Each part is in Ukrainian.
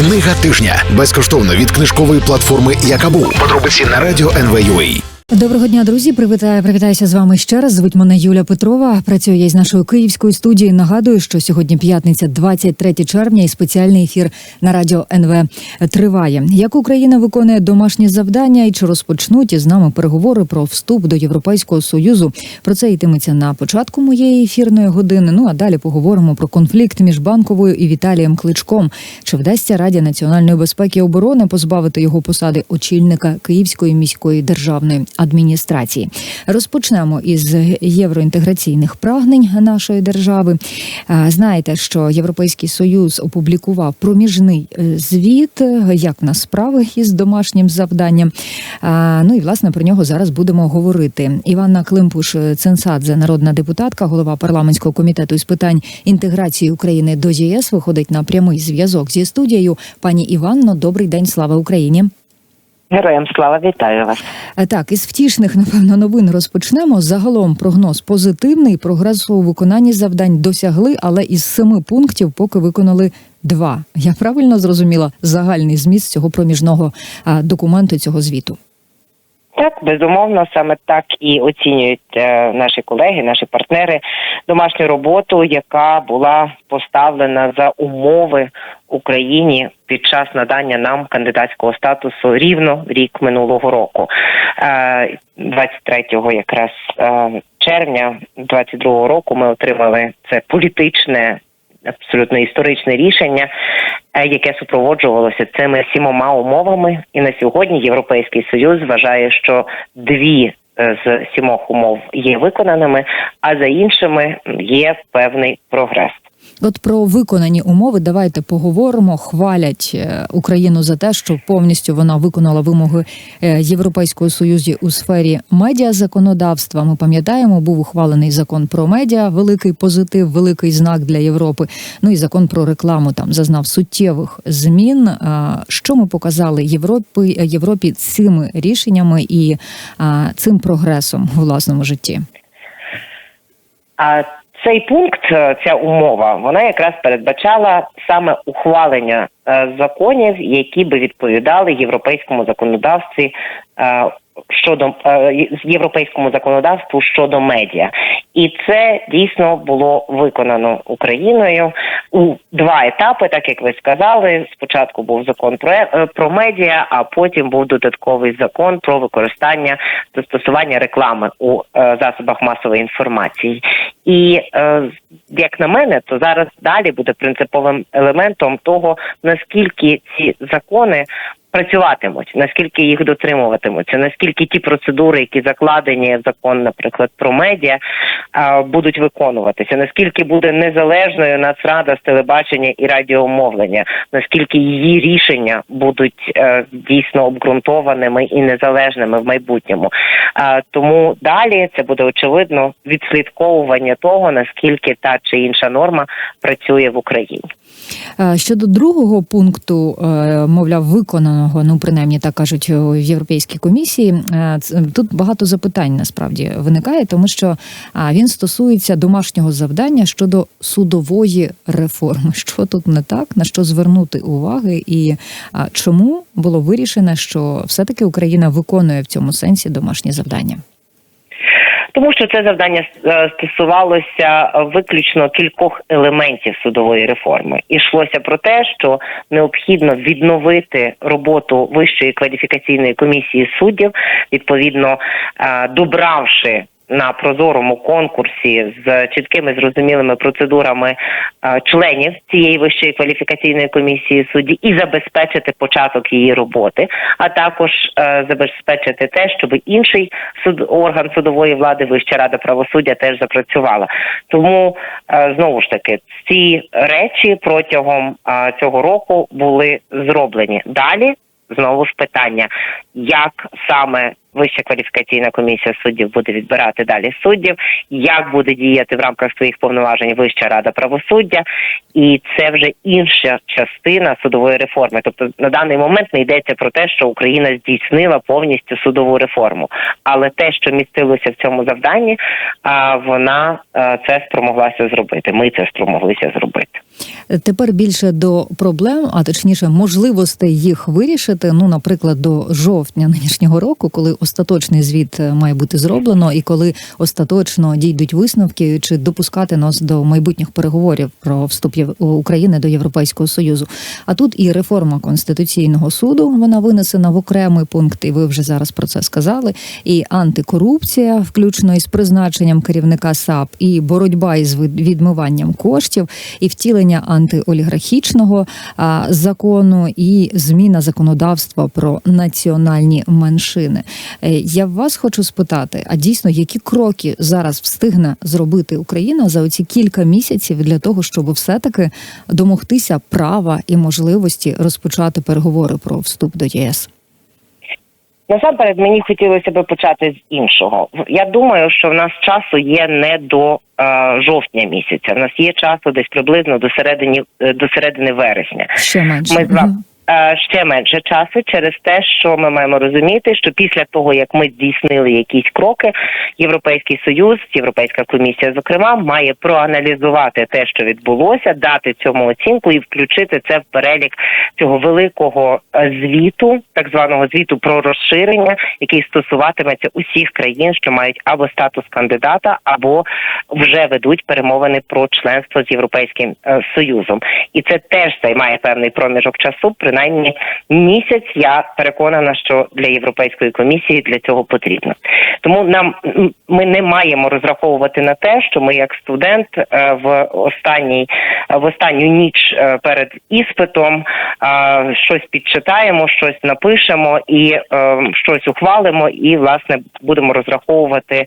Книга тижня безкоштовно від книжкової платформи Якабу. Подробиці на радіо НВ.UA. Доброго дня, друзі. Привітаю, привітаюся з вами ще раз. Звуть мене Юля Петрова. Працюю я із нашої київської студії. Нагадую, що сьогодні п'ятниця, 23 червня, і спеціальний ефір на радіо НВ триває. Як Україна виконує домашні завдання і чи розпочнуть із нами переговори про вступ до Європейського союзу? Про це йтиметься на початку моєї ефірної години. Ну а далі поговоримо про конфлікт між банковою і Віталієм Кличком. Чи вдасться Раді національної безпеки і оборони позбавити його посади очільника Київської міської державної адміністрації? Розпочнемо із євроінтеграційних прагнень нашої держави. Знаєте, що Європейський Союз опублікував проміжний е, звіт, е, як в нас справи із домашнім завданням. Ну і власне про нього зараз будемо говорити. Іванна Климпуш Ценсадзе, народна депутатка, голова парламентського комітету із питань інтеграції України до ЄС, виходить на прямий зв'язок зі студією. Пані Іванно, добрий день, слава Україні. Героям слава вітаю вас. Е, Так, із втішних, напевно, новин розпочнемо. Загалом прогноз позитивний. Прогрес у виконанні завдань досягли, але із семи пунктів поки виконали два. Я правильно зрозуміла загальний зміст цього проміжного документу цього звіту. Так, безумовно, саме так і оцінюють е, наші колеги, наші партнери домашню роботу, яка була поставлена за умови Україні під час надання нам кандидатського статусу рівно рік минулого року, Е, 23 якраз е, червня 22 року. Ми отримали це політичне. Абсолютно історичне рішення, е, яке супроводжувалося цими сімома умовами, і на сьогодні Європейський Союз вважає, що дві е, з сімох умов є виконаними, а за іншими є певний прогрес. От про виконані умови давайте поговоримо. Хвалять е, Україну за те, що повністю вона виконала вимоги е, Європейського союзу у сфері медіа законодавства. Ми пам'ятаємо, був ухвалений закон про медіа, великий позитив, великий знак для Європи. Ну і закон про рекламу там зазнав суттєвих змін. Що ми показали Європи Європі цими рішеннями і цим прогресом у власному житті? А цей пункт, е, ця умова, вона якраз передбачала саме ухвалення е, законів, які би відповідали європейському законодавстві е, щодо е, європейському законодавству щодо медіа, і це дійсно було виконано Україною у два етапи, так як ви сказали. Спочатку був закон про е, про медіа, а потім був додатковий закон про використання застосування реклами у е, засобах масової інформації. І е, як на мене, то зараз далі буде принциповим елементом того, наскільки ці закони працюватимуть, наскільки їх дотримуватимуться, наскільки ті процедури, які закладені в закон, наприклад, про медіа, будуть виконуватися, наскільки буде незалежною Нацрада з телебачення і радіомовлення, наскільки її рішення будуть е, дійсно обґрунтованими і незалежними в майбутньому. Тому далі це буде очевидно відслідковування того, наскільки та чи інша норма працює в Україні. Е, Щодо другого пункту, е, мовляв, виконаного, ну принаймні так кажуть в Європейській комісії. е, Тут багато запитань насправді виникає, тому що він стосується домашнього завдання щодо судової реформи. Що тут не так, на що звернути уваги, і чому було вирішено, що все-таки Україна виконує в цьому сенсі домашні завдання? Тому що це завдання е, стосувалося виключно кількох елементів судової реформи. Ішлося про те, що необхідно відновити роботу вищої кваліфікаційної комісії суддів, відповідно е, добравши. На прозорому конкурсі з чіткими зрозумілими процедурами е, членів цієї вищої кваліфікаційної комісії судді і забезпечити початок її роботи, а також е, забезпечити те, щоб інший суд орган судової влади, Вища рада правосуддя, теж запрацювала. Тому е, знову ж таки ці речі протягом цього року були зроблені. Далі знову ж питання, як саме Вища кваліфікаційна комісія суддів буде відбирати далі суддів, як буде діяти в рамках своїх повноважень Вища рада правосуддя, і це вже інша частина судової реформи. Тобто на даний момент не йдеться про те, що Україна здійснила повністю судову реформу, але те, що містилося в цьому завданні, вона це спромоглася зробити. Ми це спромоглися зробити. Тепер більше до проблем, а точніше можливостей їх вирішити. Ну, наприклад, до жовтня нинішнього року, коли остаточний звіт е, має бути зроблено, і коли остаточно дійдуть висновки, чи допускати нас до майбутніх переговорів про вступ України до Європейського союзу. А тут і реформа конституційного суду вона винесена в окремий пункт, і ви вже зараз про це сказали. І антикорупція, включно із призначенням керівника САП, і боротьба із від- відмиванням коштів, і втілення антиолігархічного закону, і зміна законодавства про національні меншини. Е, Я вас хочу спитати: а дійсно, які кроки зараз встигне зробити Україна за оці кілька місяців для того, щоб все-таки домогтися права і можливості розпочати переговори про вступ до ЄС? Насамперед, мені хотілося би почати з іншого. Я думаю, що в нас часу є не до е, жовтня місяця. В нас є часу десь приблизно до середини е, до середини вересня. Ще менше Ми з вами Мгм. Ще менше часу через те, що ми маємо розуміти, що після того як ми здійснили якісь кроки, Європейський Союз, Європейська комісія, зокрема, має проаналізувати те, що відбулося, дати цьому оцінку і включити це в перелік цього великого е, звіту, так званого звіту про розширення, який стосуватиметься усіх країн, що мають або статус кандидата, або вже ведуть перемовини про членство з європейським е, союзом, і це теж займає певний проміжок часу. Принаймні місяць. Я переконана, що для європейської комісії для цього потрібно. Тому нам ми не маємо розраховувати на те, що ми, як студент, е, в останній в останню ніч е, перед іспитом е, щось підчитаємо, щось напишемо і е, щось ухвалимо, і власне будемо розраховувати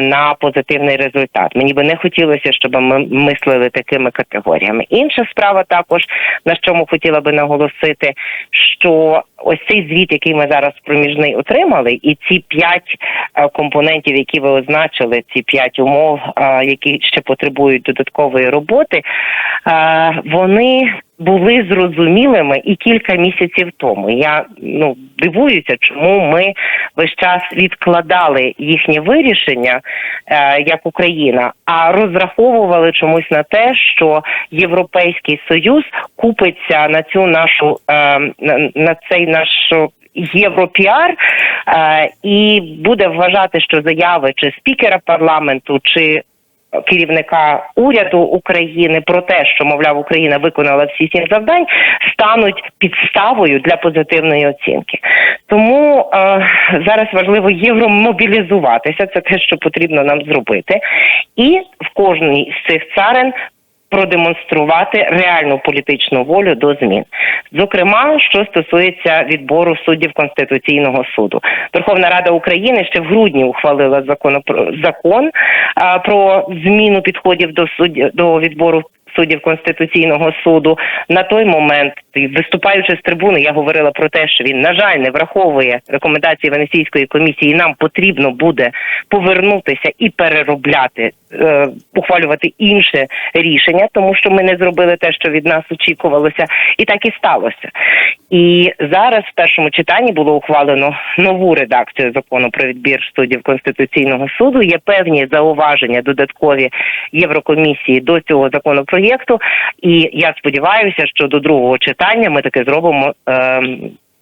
на позитивний результат. Мені би не хотілося, щоб ми мислили такими категоріями. Інша справа також на чому хотіла би наголосити, що ось цей звіт, який ми зараз проміжний отримали, і ці п'ять компонентів, які ви означили, ці п'ять умов, які ще потребують додаткової роботи, вони були зрозумілими і кілька місяців тому. Я ну дивуюся, чому ми весь час відкладали їхнє вирішення е, як Україна, а розраховували чомусь на те, що Європейський Союз купиться на цю нашу е, на, цей наш. Європіар е, і буде вважати, що заяви чи спікера парламенту, чи керівника уряду України про те, що мовляв Україна виконала всі сім завдань, стануть підставою для позитивної оцінки. Тому е, зараз важливо євромобілізуватися. Це те, що потрібно нам зробити, і в кожній з цих царин. Продемонструвати реальну політичну волю до змін, зокрема, що стосується відбору суддів конституційного суду, Верховна Рада України ще в грудні ухвалила закон закон про зміну підходів до судді до відбору суддів конституційного суду. На той момент, виступаючи з трибуни, я говорила про те, що він на жаль не враховує рекомендації Венеційської комісії. Нам потрібно буде повернутися і переробляти, е, ухвалювати інше рішення, тому що ми не зробили те, що від нас очікувалося, і так і сталося. І зараз в першому читанні було ухвалено нову редакцію закону про відбір суддів конституційного суду. Є певні зауваження додаткові Єврокомісії до цього законопроєкту. І я сподіваюся, що до другого читання ми таки зробимо. Е,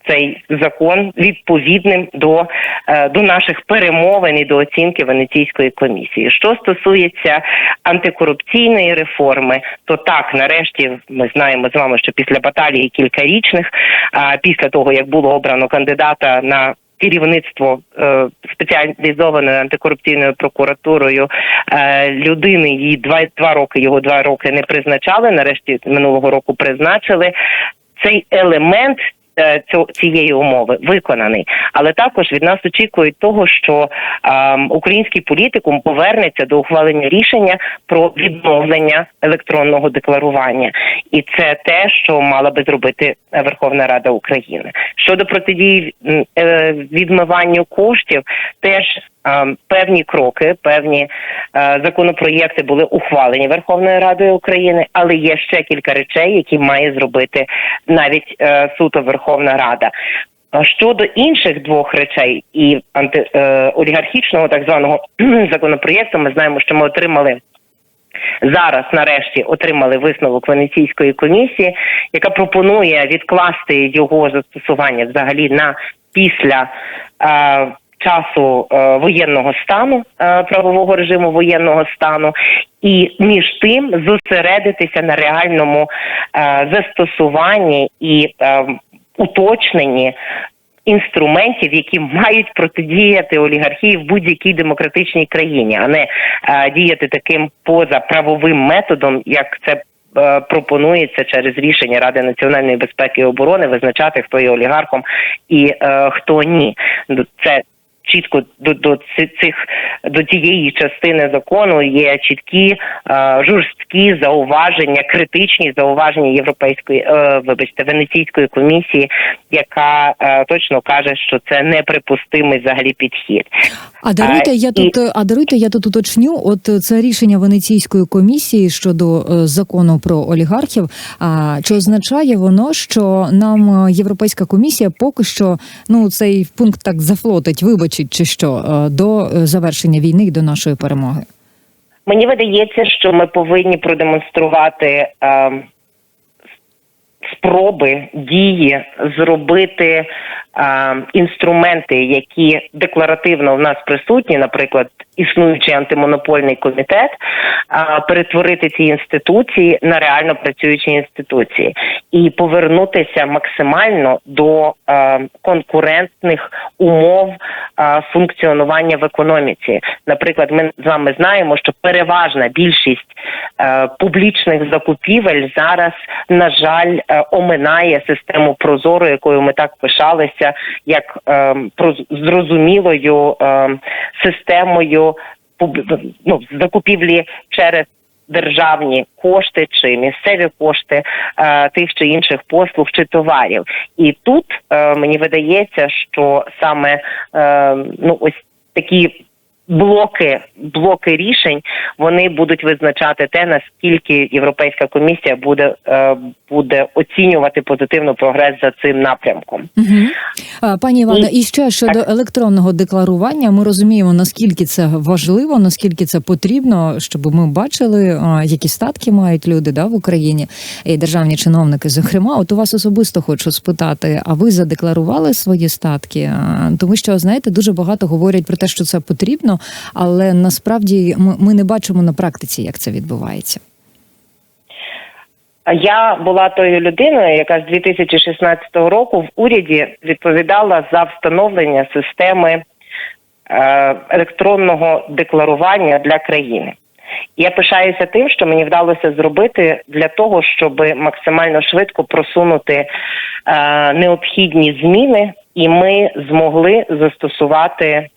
цей закон відповідним до, е, до наших перемовин і до оцінки Венеційської комісії. Що стосується антикорупційної реформи, то так нарешті ми знаємо з вами, що після баталії кількарічних, після того як було обрано кандидата на Керівництво е, спеціалізованою антикорупційною прокуратурою е, людини її два два роки його два роки не призначали. Нарешті минулого року призначили цей елемент цієї умови виконаний. Але також від нас очікують того, що ем, український політикум повернеться до ухвалення рішення про відновлення електронного декларування, і це те, що мала би зробити Верховна Рада України щодо протидії е, відмиванню коштів, теж певні кроки, певні законопроєкти були ухвалені Верховною Радою України, але є ще кілька речей, які має зробити навіть е, суто Верховна Рада. Щодо інших двох речей і анти, е, так званого законопроєкту, ми знаємо, що ми отримали зараз нарешті отримали висновок Венеційської комісії, яка пропонує відкласти його застосування взагалі на після. Е, Часу е, воєнного стану е, правового режиму воєнного стану, і між тим зосередитися на реальному е, застосуванні і е, уточненні інструментів, які мають протидіяти олігархії в будь-якій демократичній країні, а не е, діяти таким позаправовим методом, як це. е, Пропонується через рішення Ради національної безпеки і оборони визначати, хто є олігархом і е, хто ні. Це чітко до, до цих до цієї частини закону є чіткі е, жорсткі зауваження, критичні зауваження європейської, е, вибачте, венеційської комісії, яка е, точно каже, що це неприпустимий взагалі підхід. А даруйте, я і- тут е, а даруйте, я тут уточню. От е, це рішення Венеційської комісії щодо е, закону про олігархів. А чи означає воно, що нам е, Європейська комісія поки що ну цей пункт так зафлотить, вибачить, чи що е, до е, завершення війни і до нашої перемоги? Мені видається, що ми повинні продемонструвати е, спроби дії зробити інструменти, які декларативно в нас присутні, наприклад, існуючий антимонопольний комітет, перетворити ці інституції на реально працюючі інституції і повернутися максимально до конкурентних умов функціонування в економіці. Наприклад, ми з вами знаємо, що переважна більшість публічних закупівель зараз, на жаль, оминає систему прозору, якою ми так пишалися, як е, зрозумілою е, системою ну, закупівлі через. Державні кошти чи місцеві кошти е, тих чи інших послуг чи товарів, і тут е, мені видається, що саме е, ну ось такі блоки, блоки рішень вони будуть визначати те, наскільки Європейська комісія буде, е, буде оцінювати позитивно прогрес за цим напрямком. Угу. Пані Івана, і ще щодо електронного декларування, ми розуміємо наскільки це важливо, наскільки це потрібно, щоб ми бачили, які статки мають люди да, в Україні і державні чиновники. Зокрема, от у вас особисто хочу спитати: а ви задекларували свої статки? Тому що знаєте, дуже багато говорять про те, що це потрібно, але насправді ми, не бачимо на практиці, як це відбувається. Я була тою людиною, яка з 2016 року в уряді відповідала за встановлення системи е, електронного декларування для країни. Я пишаюся тим, що мені вдалося зробити для того, щоб максимально швидко просунути е, необхідні зміни, і ми змогли застосувати, е,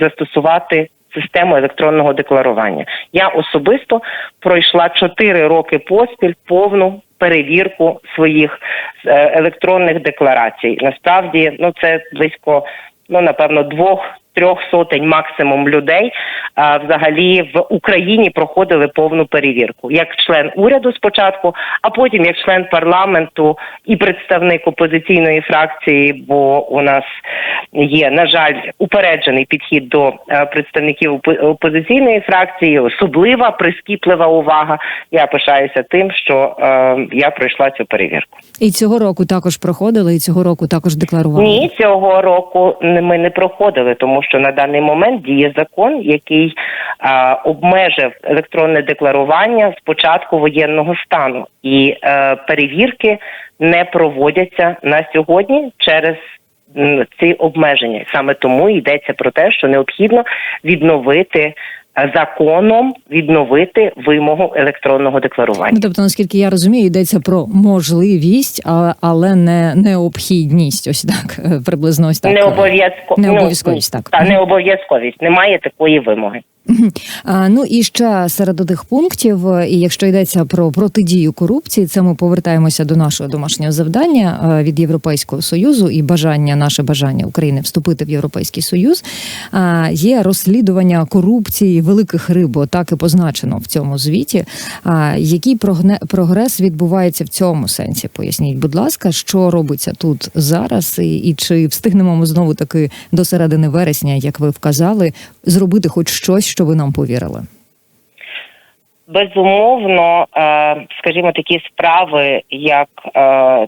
застосувати систему електронного декларування. Я особисто пройшла 4 роки поспіль повну перевірку своїх е, електронних декларацій. Насправді, ну це близько, ну напевно, двох. Трьох сотень максимум людей а, взагалі в Україні проходили повну перевірку як член уряду спочатку, а потім як член парламенту і представник опозиційної фракції. Бо у нас є на жаль упереджений підхід до е, представників опозиційної фракції, особлива прискіплива увага. Я пишаюся тим, що е, я пройшла цю перевірку. І цього року також проходили, і цього року також декларували. Ні, цього року ми не проходили, тому що на даний момент діє закон, який а, обмежив електронне декларування з початку воєнного стану, і е, перевірки не проводяться на сьогодні через. Ці обмеження саме тому йдеться про те, що необхідно відновити законом відновити вимогу електронного декларування. Ну, тобто, наскільки я розумію, йдеться про можливість, але не необхідність. Ось так е, приблизно ось так. Не обов'язково Не обов'язковість, так. Та не обов'язковість. Немає такої вимоги. Ну і ще серед тих пунктів, е, і якщо йдеться про протидію корупції, це ми повертаємося до нашого домашнього завдання е, від Європейського союзу і бажання, наше бажання України вступити в Європейський Союз. А, Є розслідування корупції великих риб, так і позначено в цьому звіті. А, Який прогне- прогрес відбувається в цьому сенсі? Поясніть, будь ласка, що робиться тут зараз, і, і чи встигнемо ми знову таки до середини вересня, як ви вказали, зробити хоч щось, що ви нам повірили? Безумовно, е, скажімо, такі справи, як е,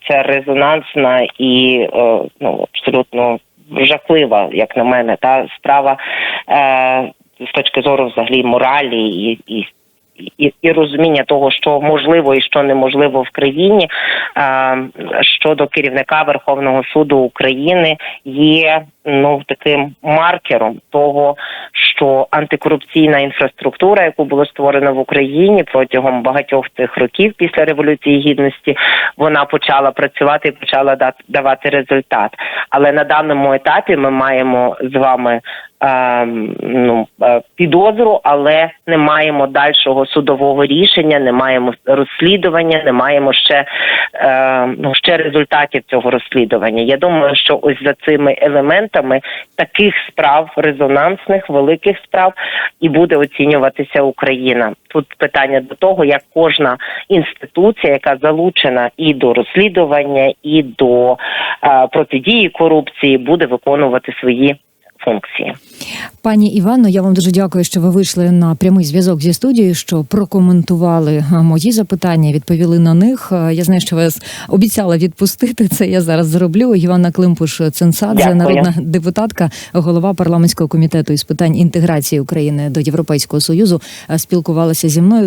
ця резонансна і е, ну абсолютно жахлива, як на мене, та справа з точки зору взагалі моралі і, і, і, і розуміння того, що можливо і що неможливо в країні е, щодо керівника Верховного суду України є ну таким маркером того, що антикорупційна інфраструктура, яку було створено в Україні протягом багатьох цих років після революції гідності, вона почала працювати і почала давати результат. Але на даному етапі ми маємо з вами. Ну, підозру, але не маємо дальшого судового рішення, не маємо розслідування, не маємо ще е, ну ще результатів цього розслідування. Я думаю, що ось за цими елементами таких справ, резонансних, великих справ, і буде оцінюватися Україна. Тут питання до того, як кожна інституція, яка залучена і до розслідування, і до е, протидії корупції, буде виконувати свої функції. Пані Івано, я вам дуже дякую, що ви вийшли на прямий зв'язок зі студією, що прокоментували мої запитання, відповіли на них. Я знаю, що вас обіцяла відпустити. Це я зараз зроблю. Івана Климпуш Ценсадзе, народна депутатка, голова парламентського комітету із питань інтеграції України до Європейського союзу, спілкувалася зі мною.